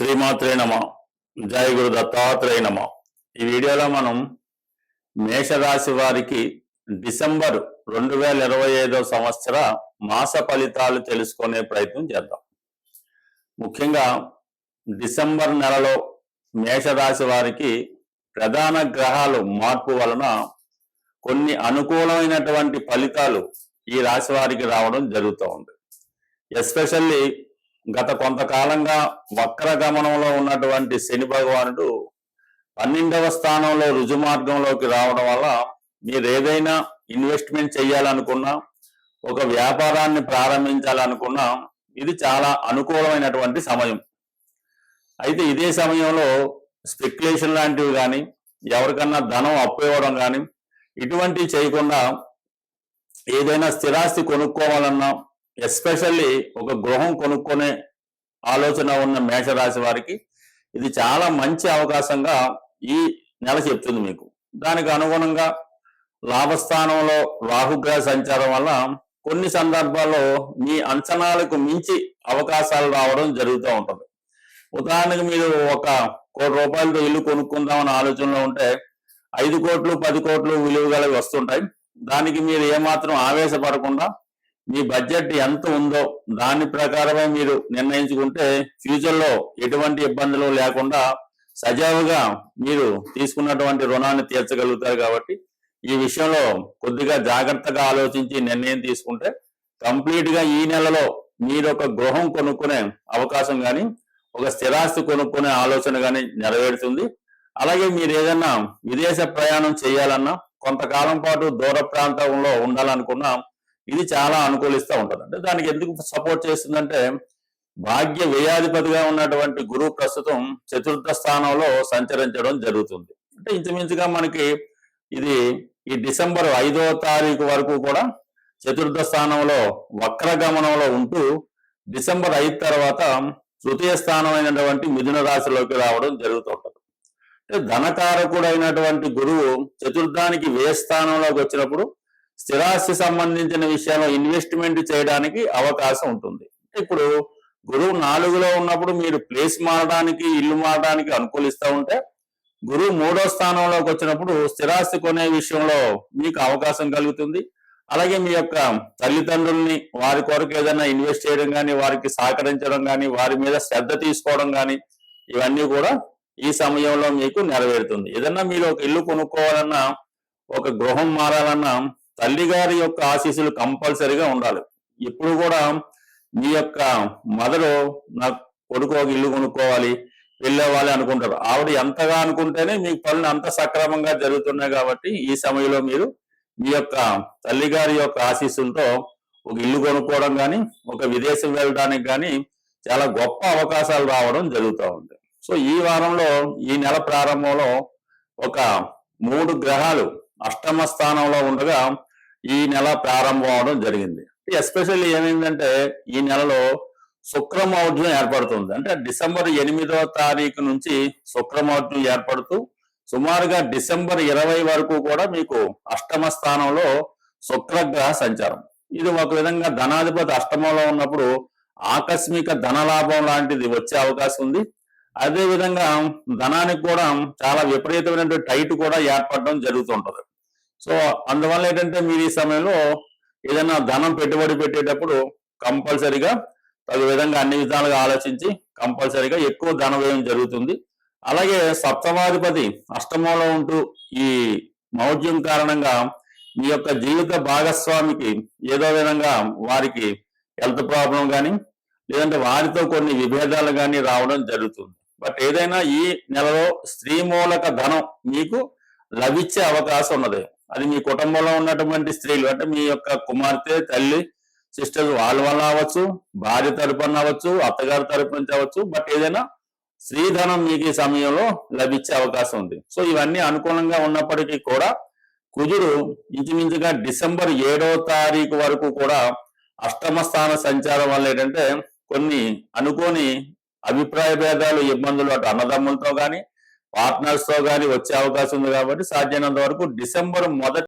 శ్రీమాత్రే నమ. జయ గురు దత్తాత్రేయ నమ. ఈ వీడియోలో మనం మేషరాశి వారికి డిసెంబర్ రెండు వేల ఇరవై ఐదో సంవత్సర మాస ఫలితాలు తెలుసుకునే ప్రయత్నం చేద్దాం. ముఖ్యంగా డిసెంబర్ నెలలో మేషరాశి వారికి ప్రధాన గ్రహాలు మార్పు వలన కొన్ని అనుకూలమైనటువంటి ఫలితాలు ఈ రాశి వారికి రావడం జరుగుతూ ఉంది. ఎస్పెషల్లీ గత కొంతకాలంగా వక్ర గమనంలో ఉన్నటువంటి శని భగవానుడు పన్నెండవ స్థానంలో రుజు మార్గంలోకి రావడం వల్ల మీరు ఏదైనా ఇన్వెస్ట్మెంట్ చేయాలనుకున్నా ఒక వ్యాపారాన్ని ప్రారంభించాలనుకున్నా ఇది చాలా అనుకూలమైనటువంటి సమయం. అయితే ఇదే సమయంలో స్పెక్యులేషన్ లాంటివి కానీ ఎవరికన్నా ధనం అప్పు ఇవ్వడం కానీ ఇటువంటివి చేయకుండా ఏదైనా స్థిరాస్తి కొనుక్కోవాలన్నా ఎస్పెషల్లీ ఒక గృహం కొనుక్కునే ఆలోచన ఉన్న మేషరాశి వారికి ఇది చాలా మంచి అవకాశంగా ఈ నెల చెప్తుంది మీకు. దానికి అనుగుణంగా లాభస్థానంలో రాహుగ్రహ సంచారం వల్ల కొన్ని సందర్భాల్లో మీ అంచనాలకు మించి అవకాశాలు రావడం జరుగుతూ ఉంటుంది. ఉదాహరణకు మీరు ఒక కోటి రూపాయలతో ఇల్లు కొనుక్కుందామని ఆలోచనలో ఉంటే ఐదు కోట్లు పది కోట్లు విలువ గలవి వస్తుంటాయి. దానికి మీరు ఏమాత్రం ఆవేశపడకుండా మీ బడ్జెట్ ఎంత ఉందో దాని ప్రకారమే మీరు నిర్ణయించుకుంటే ఫ్యూచర్లో ఎటువంటి ఇబ్బందులు లేకుండా సజావుగా మీరు తీసుకున్నటువంటి రుణాన్ని తీర్చగలుగుతారు కాబట్టి ఈ విషయంలో కొద్దిగా జాగ్రత్తగా ఆలోచించి నిర్ణయం తీసుకుంటే కంప్లీట్గా ఈ నెలలో మీరు ఒక గృహం కొనుక్కునే అవకాశం కానీ ఒక స్థిరాస్తి కొనుక్కునే ఆలోచన కానీ నెరవేరుతుంది. అలాగే మీరు ఏదైనా విదేశ ప్రయాణం చేయాలన్నా కొంతకాలం పాటు దూర ప్రాంతంలో ఉండాలనుకున్నా ఇది చాలా అనుకూలిస్తూ ఉంటుంది. అంటే దానికి ఎందుకు సపోర్ట్ చేస్తుందంటే భాగ్య వ్యయాధిపతిగా ఉన్నటువంటి గురువు ప్రస్తుతం చతుర్థ స్థానంలో సంచరించడం జరుగుతుంది. అంటే ఇంచుమించుగా మనకి ఇది ఈ డిసెంబర్ ఐదవ తారీఖు వరకు కూడా చతుర్థ స్థానంలో వక్ర గమనంలో ఉంటూ డిసెంబర్ ఐదు తర్వాత తృతీయ స్థానం అయినటువంటి మిథున రాశిలోకి రావడం జరుగుతుంటది అంటే ధనకారకుడైనటువంటి గురువు చతుర్థానికి వ్యయ స్థానంలోకి వచ్చినప్పుడు స్థిరాస్తి సంబంధించిన విషయంలో ఇన్వెస్ట్మెంట్ చేయడానికి అవకాశం ఉంటుంది. ఇప్పుడు గురువు నాలుగులో ఉన్నప్పుడు మీరు ప్లేస్ మారడానికి ఇల్లు మారడానికి అనుకూలిస్తూ ఉంటే గురువు మూడో స్థానంలోకి వచ్చినప్పుడు స్థిరాస్తి కొనే విషయంలో మీకు అవకాశం కలుగుతుంది. అలాగే మీ యొక్క తల్లిదండ్రుల్ని వారి కొరకు ఏదైనా ఇన్వెస్ట్ చేయడం కానీ వారికి సహకరించడం కానీ వారి మీద శ్రద్ధ తీసుకోవడం కానీ ఇవన్నీ కూడా ఈ సమయంలో మీకు నెరవేరుతుంది. ఏదన్నా మీరు ఒక ఇల్లు కొనుక్కోవాలన్నా ఒక గృహం మారాలన్నా తల్లిగారి యొక్క ఆశీస్సులు కంపల్సరీగా ఉండాలి. ఇప్పుడు కూడా మీ యొక్క మదరు నా కొడుకు ఒక ఇల్లు కొనుక్కోవాలి వెళ్ళేవాలి అనుకుంటారు. ఆవిడ ఎంతగా అనుకుంటేనే మీ పనులు అంత సక్రమంగా జరుగుతున్నాయి కాబట్టి ఈ సమయంలో మీరు మీ యొక్క తల్లిగారి యొక్క ఆశీస్సులతో ఒక ఇల్లు కొనుక్కోవడం కానీ ఒక విదేశం వెళ్ళడానికి కానీ చాలా గొప్ప అవకాశాలు రావడం జరుగుతూ ఉంది. సో ఈ వారంలో ఈ నెల ప్రారంభంలో ఒక మూడు గ్రహాలు అష్టమ స్థానంలో ఉండగా ఈ నెల ప్రారంభం అవడం జరిగింది. ఎస్పెషల్లీ ఏమైందంటే ఈ నెలలో శుక్రమౌఢ్యం ఏర్పడుతుంది. అంటే డిసెంబర్ ఎనిమిదవ తారీఖు నుంచి శుక్రమౌఢ్యం ఏర్పడుతూ సుమారుగా డిసెంబర్ ఇరవై వరకు కూడా మీకు అష్టమ స్థానంలో శుక్రగ్రహ సంచారం. ఇది ఒక విధంగా ధనాధిపతి అష్టమంలో ఉన్నప్పుడు ఆకస్మిక ధనలాభం లాంటిది వచ్చే అవకాశం ఉంది. అదే విధంగా ధనానికి కూడా చాలా విపరీతమైనటువంటి టైట్ కూడా ఏర్పడడం జరుగుతుంటది సో అందువల్ల ఏంటంటే మీరు ఈ సమయంలో ఏదైనా ధనం పెట్టుబడి పెట్టేటప్పుడు కంపల్సరిగా తగు విధంగా అన్ని విధాలుగా ఆలోచించి కంపల్సరిగా ఎక్కువ ధన వ్యయం జరుగుతుంది. అలాగే సప్తమాధిపతి అష్టమంలో ఉంటూ ఈ మౌఢ్యం కారణంగా మీ యొక్క జీవిత భాగస్వామికి ఏదో విధంగా వారికి హెల్త్ ప్రాబ్లం కానీ లేదంటే వారితో కొన్ని విభేదాలు కానీ రావడం జరుగుతుంది. బట్ ఏదైనా ఈ నెలలో స్త్రీ మూలక ధనం మీకు లభించే అవకాశం ఉన్నది. అది మీ కుటుంబంలో ఉన్నటువంటి స్త్రీలు. అంటే మీ యొక్క కుమార్తె తల్లి సిస్టర్స్ వాళ్ళ వల్ల అవ్వచ్చు భార్య తరపున అవ్వచ్చు అత్తగారి తరపు నుంచి అవ్వచ్చు బట్ ఏదైనా స్త్రీధనం మీకు ఈ సమయంలో లభించే అవకాశం ఉంది. సో ఇవన్నీ అనుకూలంగా ఉన్నప్పటికీ కూడా కుజుడు ఇంచుమించుగా డిసెంబర్ ఏడవ తారీఖు వరకు కూడా అష్టమ స్థాన సంచారం వల్ల ఏంటంటే కొన్ని అనుకోని అభిప్రాయ భేదాలు ఇబ్బందులు అటు అన్నదమ్ములతో కానీ పార్ట్నర్స్తో కానీ వచ్చే అవకాశం ఉంది కాబట్టి సాధ్యమైనంత వరకు డిసెంబర్ మొదటి